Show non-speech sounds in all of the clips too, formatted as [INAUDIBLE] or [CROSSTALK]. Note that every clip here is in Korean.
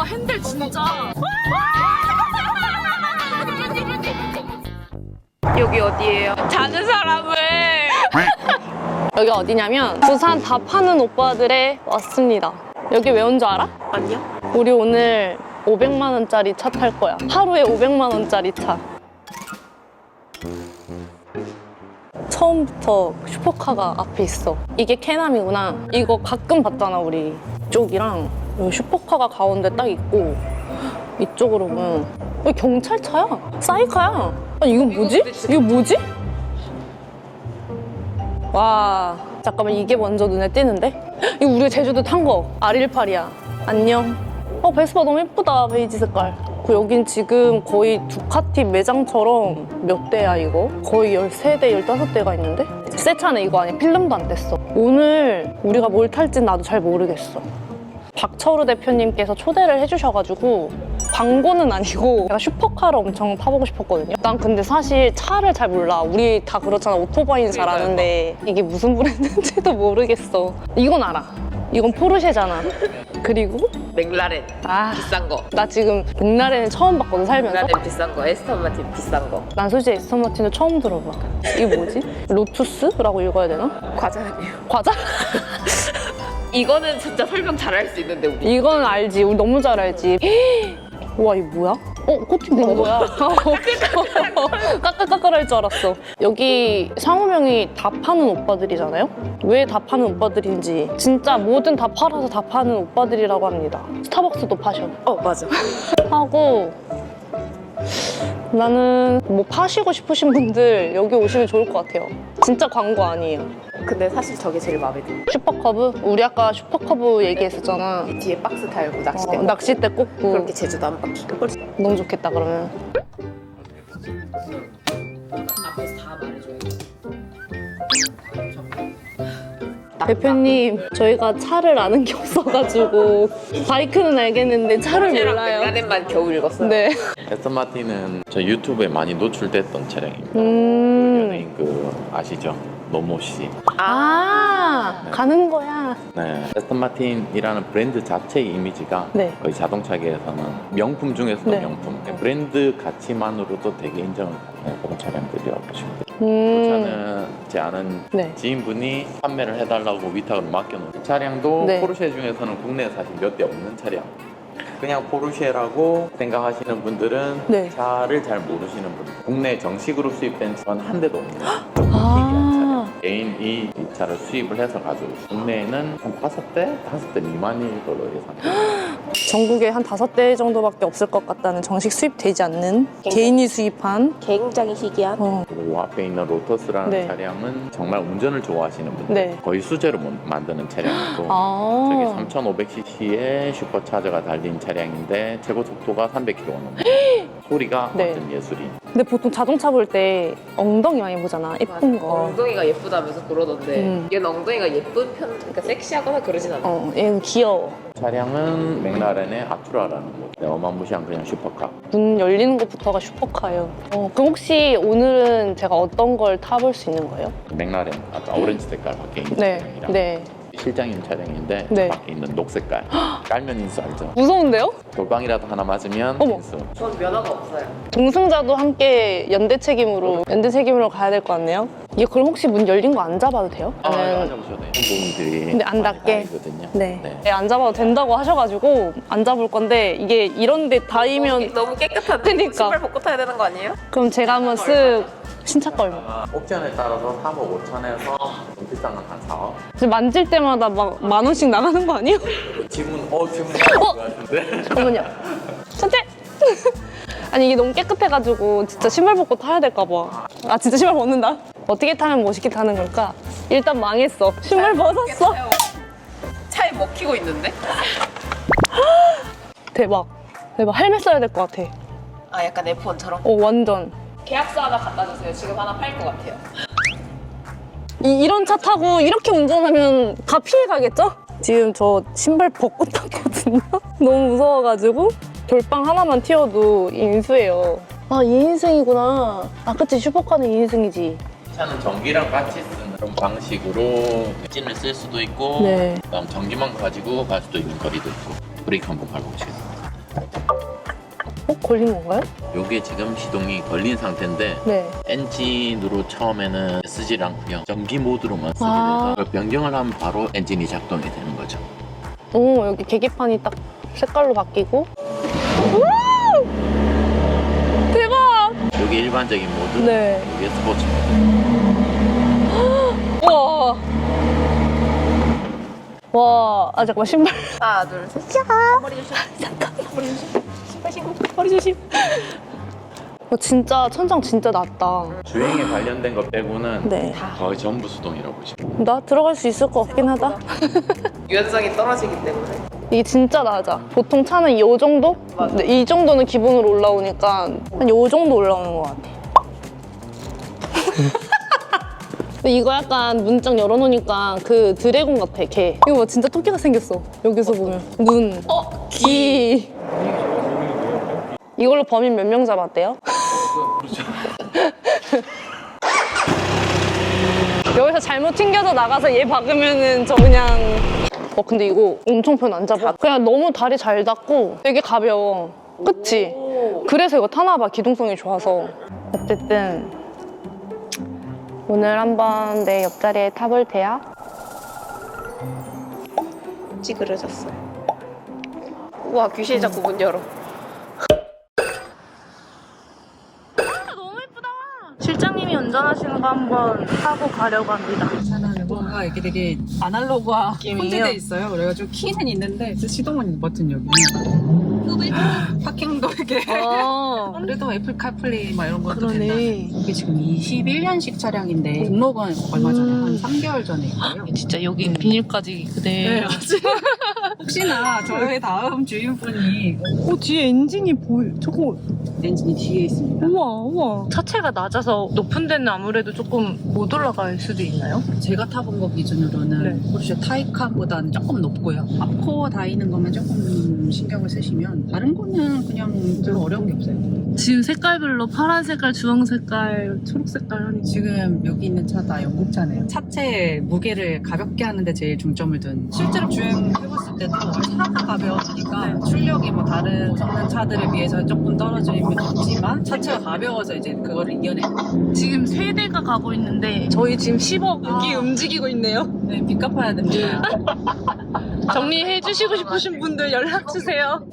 와 핸들 진짜. 여기 어디예요? 자는 사람을. [LAUGHS] 여기 어디냐면 부산 다 파는 오빠들에 왔습니다. 여기 왜 온 줄 알아? 아니요? 우리 오늘 500만 원짜리 차 탈 거야. 하루에 500만 원짜리 차. 처음부터 슈퍼카가 앞에 있어. 이게 캐남이구나. 이거 가끔 봤잖아, 우리. 이쪽이랑 여기 슈퍼카가 가운데 딱 있고 이쪽으로 보면 왜 경찰차야? 사이카야. 아니 이건 뭐지? 이거 뭐지? 와 잠깐만 이게 먼저 눈에 띄는데? 이거 우리가 제주도 탄거 R18이야 안녕 어 베스파 너무 예쁘다 베이지 색깔 그 여긴 지금 거의 두카티 매장처럼 몇 대야 이거? 거의 13대 15대가 있는데? 새 차는 이거 아니야 필름도 안 뗐어 오늘 우리가 뭘 탈진 나도 잘 모르겠어 박철우 대표님께서 초대를 해주셔가지고 광고는 아니고 [LAUGHS] 제가 슈퍼카를 엄청 타보고 싶었거든요. 난 근데 사실 차를 잘 몰라. 우리 다 그렇잖아. 오토바이는 잘 아는데 이게 무슨 브랜드인지도 모르겠어. 이건 알아. 이건 포르쉐잖아. 그리고 맥라렌 아, 비싼 거. 나 지금 맥라렌을 처음 봤거든 살면서. 맥라렌 비싼 거. 에스턴 마틴 비싼 거. 난 솔직히 에스턴 마틴도 처음 들어봐. 이게 뭐지? 로투스라고 읽어야 되나? 과자 아니에요? [LAUGHS] 과자? 이거는 진짜 설명 잘할 수 있는데 우리. 이건 알지. 우리 너무 잘 알지. [GASPS] 와, 이거 뭐야? 어, 코팅된 거야? [LAUGHS] 까끌까끌 할 줄 알았어. 여기 상호명이 다 파는 오빠들이잖아요? 왜 다 파는 오빠들인지. 진짜 뭐든 다 팔아서 다 파는 오빠들이라고 합니다. 스타벅스도 파셔. 어 맞아. 하고 나는 뭐 파시고 싶으신 분들 여기 오시면 좋을 것 같아요. 진짜 광고 아니에요. 근데 사실 저게 제일 마음에 들어. 슈퍼커브? 우리 아까 슈퍼커브 얘기했었잖아. 뒤에 박스 달고 낚싯대. 어, 낚싯대 꽂고. 그렇게 제주도 한 바퀴. 너무 좋겠다 그러면 앞에서 다 말해줘요. 대표님 저희가 차를 아는 게 없어가지고 바이크는 알겠는데 차를 몰라요 맥라렌만 겨우 읽었어요. 네 에스턴 마틴은 저 유튜브에 많이 노출됐던 차량입니다. 음. 연예인 그 아시죠? 노모 씨. 아 가는 거야 네. 에스턴 마틴이라는 브랜드 자체의 이미지가 네. 거의 자동차계에서는 명품 중에서도 네. 명품. 브랜드 가치만으로도 되게 인정을 받는 그런 차량들이라고 보시면 돼요. 그 음. 차는 제 아는 네. 지인분이 판매를 해달라고 위탁을 맡겨놓은 이 차량도 네. 포르쉐 중에서는 국내에 사실 몇 대 없는 차량. 그냥 포르쉐라고 생각하시는 분들은 네. 차를 잘 모르시는 분들. 국내 정식으로 수입된 차는 한 대도 없는 좀 아. 차량. 개인이 이 차를 수입을 해서 가지고. 국내에는 한 다섯 대, 다섯 대 미만일 걸로 예상됩니다. 전국에 한 다섯 대 정도밖에 없을 것 같다는 정식 수입되지 않는 개인이 수입한 굉장히 희귀한. 어. 그리고 앞에 있는 로터스라는 네. 차량은 정말 운전을 좋아하시는 분들 네. 거의 수제로 만드는 차량이고 아 저기 3,500cc의 슈퍼차저가 달린 차량인데 최고 속도가 300km 넘는 [GASPS] 소리가 네. 완전 예술이 근데 보통 자동차 볼 때 엉덩이 많이 보잖아 예쁜 맞아. 거 엉덩이가 예쁘다면서 그러던데 음. 얘는 엉덩이가 예쁜 편, 그러니까 섹시하거나 그러진 않아. 어, 얘는 귀여워 차량은 맥라렌의 아투라라는 뭐 네, 어마무시한 그냥 슈퍼카 문 열리는 것부터가 슈퍼카예요. 어, 그럼 혹시 오늘은 제가 어떤 걸 타볼 수 있는 거예요? 맥라렌 아까 오렌지 색깔 밖에 있는 네, 차량이랑 네. 실장님 차량인데 네. 밖에 있는 녹색깔 [GASPS] 깔면 인수 알죠? 무서운데요? 돌방이라도 하나 맞으면 어머. 인수 전 면허가 없어요. 동승자도 함께 연대 책임으로 연대 책임으로 가야 될 것 같네요. 이게 그럼 혹시 문 열린 거 안 잡아도 돼요? 아, 저는 맞아보셔도 돼요. 도움들이 근데 안 닿게? 거든요 네. 네, 안 잡아도 된다고 하셔가지고 안 잡을 건데 이게 이런데 닿으면 너무 깨끗한데 그니까. 신발 벗고 타야 되는 거 아니에요? 그럼 제가 한번 쓱 신차가 얼마? 아, 옵션에 따라서 3억 5천에서 좀 비싼 건한 4억 지금 만질 때마다 막 만 원씩 나가는 거 아니에요? 지문 어 지문 어? 것 같은데 잠깐만요. 천재! [LAUGHS] 아니 이게 너무 깨끗해가지고 진짜 신발 벗고 타야 될까 봐. 아 진짜 신발 벗는다. 어떻게 타면 멋있게 타는 걸까? 일단 망했어. 신발 벗었어. 차에 먹히고 있는데? [GASPS] 대박. 대박. 헬멧 써야 될 것 같아. 아 약간 F1처럼? 어 완전. 계약서 하나 갖다 주세요. 지금 하나 팔 것 같아요. 이, 이런 차 타고 이렇게 운전하면 다 피해 가겠죠? 지금 저 신발 벗고 탔거든요. [LAUGHS] 너무 무서워가지고 돌빵 하나만 튀어도 인수예요. 아 2인승이구나. 아 그치 슈퍼카는 2인승이지. 차는 전기랑 같이 쓰는 그런 방식으로 찐을 쓸 수도 있고 네. 그다음 전기만 가지고 갈 수도 있는 거리도 있고 브레이크 한번 밟아보시겠습니다 어? 걸린 건가요? 요게 지금 시동이 걸린 상태인데 네. 엔진으로 처음에는 쓰질 않고요. 전기 모드로만 쓰게 아. 돼서 변경을 하면 바로 엔진이 작동이 되는 거죠. 오, 여기 계기판이 딱 색깔로 바뀌고. 우! 대박! 요게 일반적인 모드, 네. 요게 스포츠 모드. [GASPS] 와. 와, 아, 잠깐만, 신발. 하나, 둘, 셋. 머리 조심. 머리 조심. 신고. 머리 조심. 어, 진짜, 천장 진짜 낮다. 주행에 관련된 것 빼고는 네. 거의 전부 수동이라고 보시면. 나 들어갈 수 있을 것 같긴 하다. [LAUGHS] 유연성이 떨어지기 때문에. 이게 진짜 낮아. 보통 차는 이 정도? 맞아. 근데 이 정도는 기본으로 올라오니까 한 이 정도 올라오는 것 같아. [LAUGHS] 근데 이거 약간 문짝 열어놓으니까 그 드래곤 같아, 걔. 이거 봐, 진짜 토끼가 생겼어. 여기서 보면. 눈. 어? 귀. 이걸로 범인 몇 명 잡았대요? 여기서 잘못 튕겨서 나가서 얘 박으면은 저 그냥 어 근데 이거 엄청 편 안 잡아 그냥 너무 다리 잘 닿고 되게 가벼워 그치? 그래서 이거 타나봐 기동성이 좋아서 어쨌든 오늘 한번 내 옆자리에 타볼 테야 찌그러졌어요. 우와, 귀신이 자꾸 문 열어. 너무 예쁘다 실장님이 운전하시는 거 한번 타고 가려고 합니다 뭔가 이게 되게 아날로그와? 혼재돼 있어요. 그래가지고 키는 있는데 시동은 버튼 여기. [GASPS] 파킹도 이렇게. 어 그래도 애플 카플레이 막 이런 것도 그러네. 된다. 이게 지금 21년식 차량인데 등록은 얼마 전에 한 3개월 전에 있고요. 진짜 여기 비닐까지 그대로 [LAUGHS] 혹시나 저의 다음 주인분이 어 뒤에 엔진이 보여 저거 엔진이 뒤에 있습니다. 우와 우와 차체가 낮아서 높은 데는 아무래도 조금 못 올라갈 수도 있나요? 제가 타본 거 기준으로는 네. 포르쉐 타이칸보다는 조금 높고요. 앞코어 다이는 것만 조금 신경을 쓰시면 다른 거는 그냥 별로 어려운 게 없어요. 지금 색깔별로 파란 색깔, 주황 색깔, 초록 색깔 하니 지금 여기 있는 차 다 영국차네요. 차체 무게를 가볍게 하는데 제일 중점을 둔. 실제로 주행해봤을 때도 차가 가벼워지니까 출력이 뭐 다른 성능 차들에 비해서 조금 떨어지면 있지만 차체가 가벼워서 이제 그거를 이겨내는. 지금 세 대가 가고 있는데 저희 지금 10억 여기 아. 움직이고 있네요. 네, 빚 갚아야 됩니다. [LAUGHS] 정리해 주시고 싶으신 분들 연락 주세요.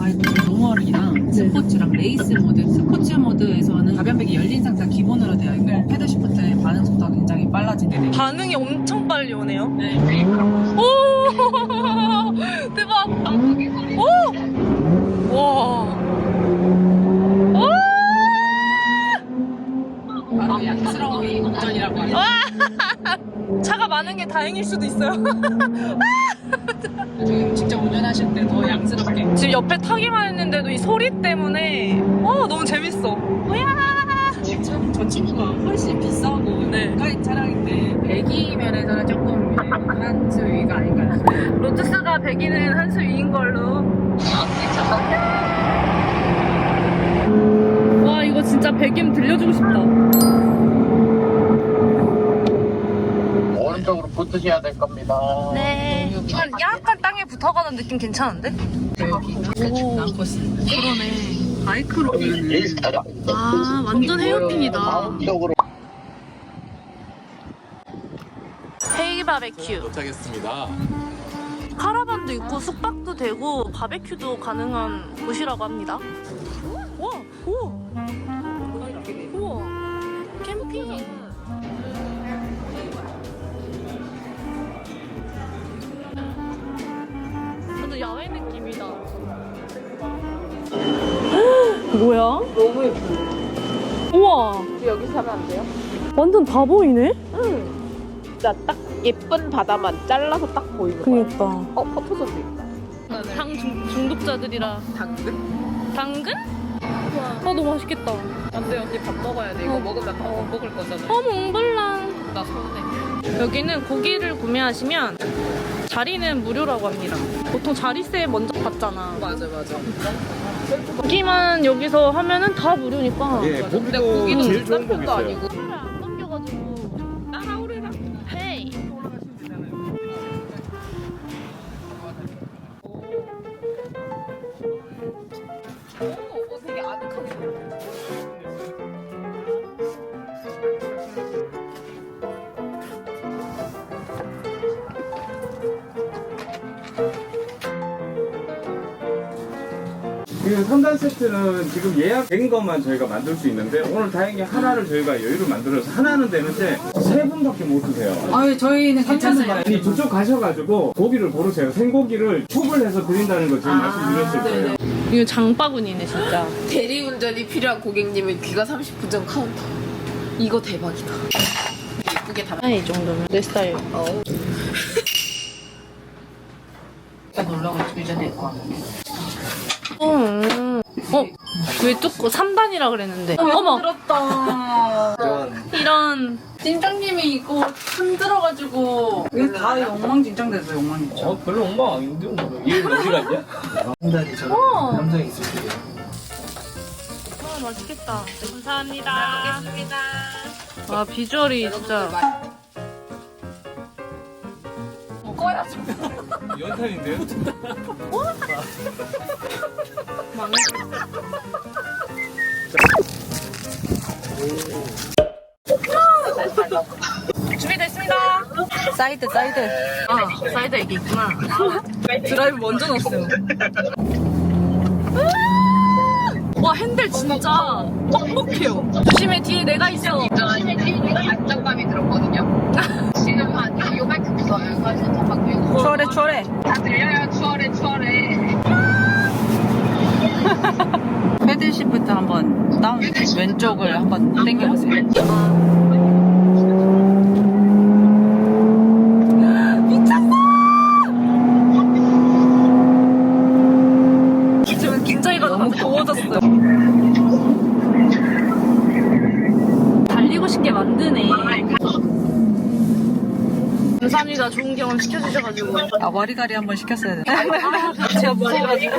아이고, 노멀이랑 스포츠랑 레이스 모드, 스포츠 모드에서는 가변백이 열린 상태 기본으로 되어 있고 패드 시프트의 반응 속도가 굉장히 빨라지게 돼요. 반응이 엄청 빨리 오네요. 네. 오 [LAUGHS] 대박. 오 와. 바로 양스러운 운전이라고 하죠. [LAUGHS] 차가 많은 게 다행일 수도 있어요. [LAUGHS] 지금 직접 운전하실 때 더 양스럽게. 지금 옆에 타기만 했는데도 이 소리 때문에 어 너무 재밌어. 참, 저 친구가 훨씬 비싸고 네. 고가의 차량인데 배기 면에서는 조금 한수 위가 아닌가요? 로투스가 100이는 한 수 위인 걸로. 와 이거 진짜 100임 들려주고 싶다. 오른쪽으로 붙으셔야 될 겁니다. 네. 이건 약간 땅에 붙어가는 느낌 괜찮은데? 여기 오. 그러네. 오면은 아 완전 헤어핀이다. 헤이 바베큐. 도착했습니다. 카라반도 있고 숙박도 되고 바베큐도 가능한 곳이라고 합니다. 와, 오, 완전 야외 느낌이다. [GASPS] 뭐야? 너무 예쁜데. 우와, 우리 여기 사면 안 돼요? 완전 다 보이네? 진짜 딱 예쁜 바다만 잘라서 딱 보이는 거야. 그니까. 어, 포토존도 있다. 당 중, 중독자들이라. 당근? 당근? 어, 너무 맛있겠다. 안 돼, 언니 밥 먹어야 돼. 이거 어. 먹으면 밥못 먹을 거잖아. 어, 몽블랑. 나 서운해. 여기는 고기를 구매하시면 자리는 무료라고 합니다. 보통 자리세 먼저 받잖아. 맞아, 맞아. 고기만 여기서 하면은 다 무료니까. 예, 근데 고기도 제일 좋은 싼 고기 있어요. 아니고. 그 3단 세트는 지금 예약된 것만 저희가 만들 수 있는데 오늘 다행히 하나를 저희가 여유를 만들어서 하나는 되는데 세 분밖에 못 드세요. 아 저희는 괜찮아요. 아니 저쪽 가셔가지고 고기를 고르세요. 생고기를 촉을 해서 드린다는 거 지금 말씀드렸을 거예요. 이거 장바구니네 진짜. 대리운전이 필요한 고객님은 귀가 30분 전 카운터. 이거 대박이다. 예쁘게 담아. 아니 이 정도면 내 스타일. [LAUGHS] 일단 놀러가지고 이전에 거. 음. 어? 왜 뚜꾸 3단이라 그랬는데. 어머 들었다. 이런. 팀장님이 이거 흔들어가지고 이게 다 엉망진창돼서 엉망진창. 어 별로 엉망 아닌데 얘 어디 갔냐? 어. 아, 맛있겠다. 감사합니다. 먹겠습니다. 와 비주얼이 진짜. 연탄인데요? 준비됐습니다. 사이드 사이드. 아 사이드 여기 있구나. 드라이브 먼저 넣었어요. 와 핸들 진짜 뻑뻑해요. 조심해 뒤에 내가 있어. 안정감이 들었거든요. [LAUGHS] 지금 한 요만큼 써요. 사실 잠깐만요. 추월해 추월해. 다 들려요. 추월해 추월해. 패들 시프트 다운 왼쪽을 한번 당겨보세요. 지금 긴장이가 너무 더워졌어요. 달리고 싶게 만드네. 감사합니다. 좋은 경험 시켜주셔가지고. 아 머리가리 한번 시켰어야 돼. 제가 무서워가지고.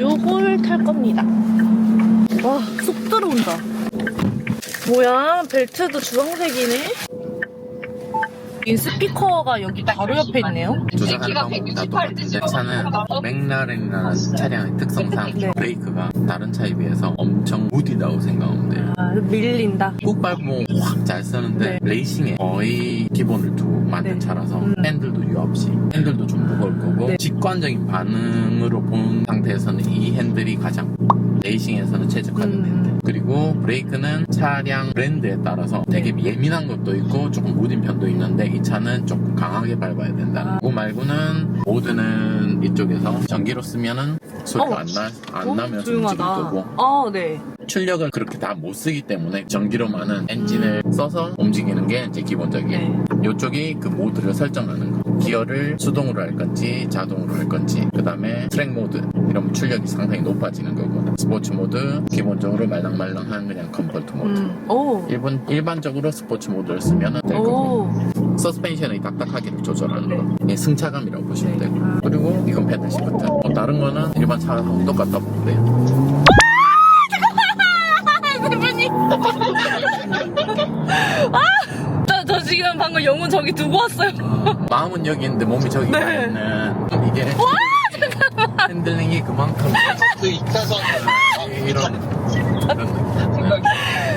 요걸 탈 겁니다. 와, 쏙 들어온다. 뭐야, 벨트도 주황색이네? 이 스피커가 여기 바로 옆에 있네요. 조작하는 다 똑같은데 차는 맥라렌이라는 차량의 특성상 네. 브레이크가 다른 차에 비해서 엄청 무디다고 생각하면 돼요. 아, 밀린다. 꾹 밟으면 확 잘 쓰는데 레이싱에 거의 기본을 두고 만든 네. 차라서 음. 핸들도 유 없이 핸들도 좀 무거울 거고 네. 직관적인 반응으로 본 상태에서는 이 핸들이 가장 레이싱에서는 최적화된 음. 핸들 그리고 브레이크는 차량 브랜드에 따라서 되게 네. 예민한 것도 있고 조금 무딘 편도 있는데 이 차는 조금 강하게 밟아야 된다는 아. 거 말고는 모드는 이쪽에서 전기로 쓰면은 소리가 어. 안, 나, 안 어, 나면 좀 움직일 거고 아, 네. 출력을 그렇게 다 못 쓰기 때문에 전기로만은 엔진을 써서 움직이는 게 이제 기본적이에요. 네. 이쪽이 그 모드를 설정하는 거. 기어를 수동으로 할 건지 자동으로 할 건지 그 다음에 트랙 모드 이러면 출력이 상당히 높아지는 거고 스포츠 모드 기본적으로 말랑말랑한 그냥 컴포트 모드 음, 오. 일본, 일반적으로 스포츠 모드를 쓰면 될 거고 오. 서스펜션의 딱딱하기를 조절하는 거 이게 승차감이라고 보시면 네. 되고 그리고 이건 패들 시프트 뭐 다른 거는 일반 차하고 똑같다 보면 돼요 영혼 저기 두고 왔어요. [LAUGHS] 마음은 여기 있는데 몸이 저기 가 네. 있는 이게 핸들링이 그만큼 그 2차선 이런 이런.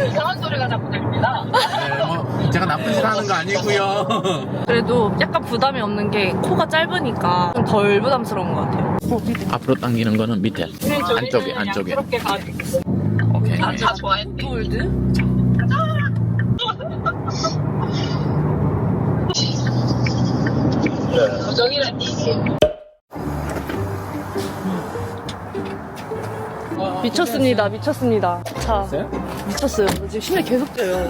이상한 소리가 자꾸 들립니다. 네, 뭐 제가 나쁜 짓 하는 거 아니고요 [LAUGHS] 그래도 약간 부담이 없는 게 코가 짧으니까 좀 덜 부담스러운 것 같아요. 앞으로 당기는 거는 밑에 안쪽에 안쪽에 오케이 다 좋아했네. 골드? 부정이란 얘기. 미쳤습니다, 미쳤습니다. 자, 미쳤어요. 지금 심리 계속 뛰어요.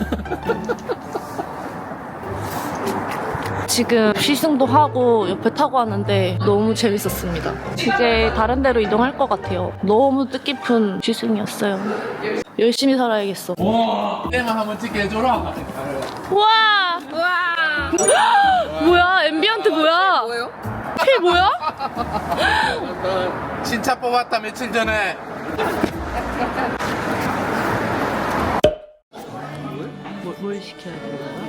지금 시승도 하고 옆에 타고 왔는데 너무 재밌었습니다. 이제 다른 데로 이동할 것 같아요. 너무 뜻깊은 시승이었어요. 열심히 살아야겠어. 때만 한번 찍게 해줘라 우와! 우와! 뭐야? 앰비언트 뭐야? 뭐예요? 필 뭐야? 신차 뽑았다 며칠 전에 뭘, 뭘 시켜야 되는 거야?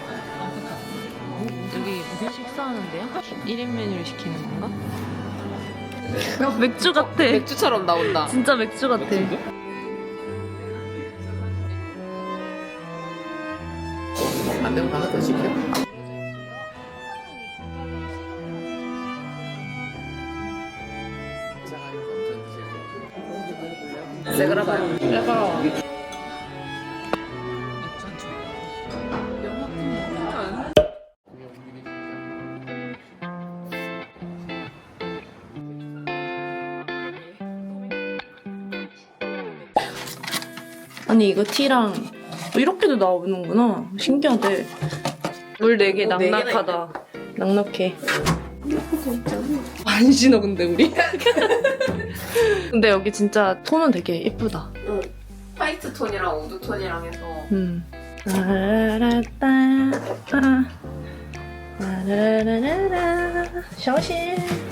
여기 식사하는데요? 1인 메뉴를 시키는 건가? 맥주 같아. 맥주처럼 나온다. 진짜 맥주 같아. 아니 이거 티랑 뭐 이렇게도 나오는구나. 신기하대. 물 4개 어, 네 개나 낙낙하다. 낙낙해. [LAUGHS] 안 신어 근데 우리. [LAUGHS] 근데 여기 진짜 톤은 되게 예쁘다. 화이트 톤이랑 우드 톤이랑 해서 음. 라라라따. 아. 라라라라라. 셔신. 라라라따.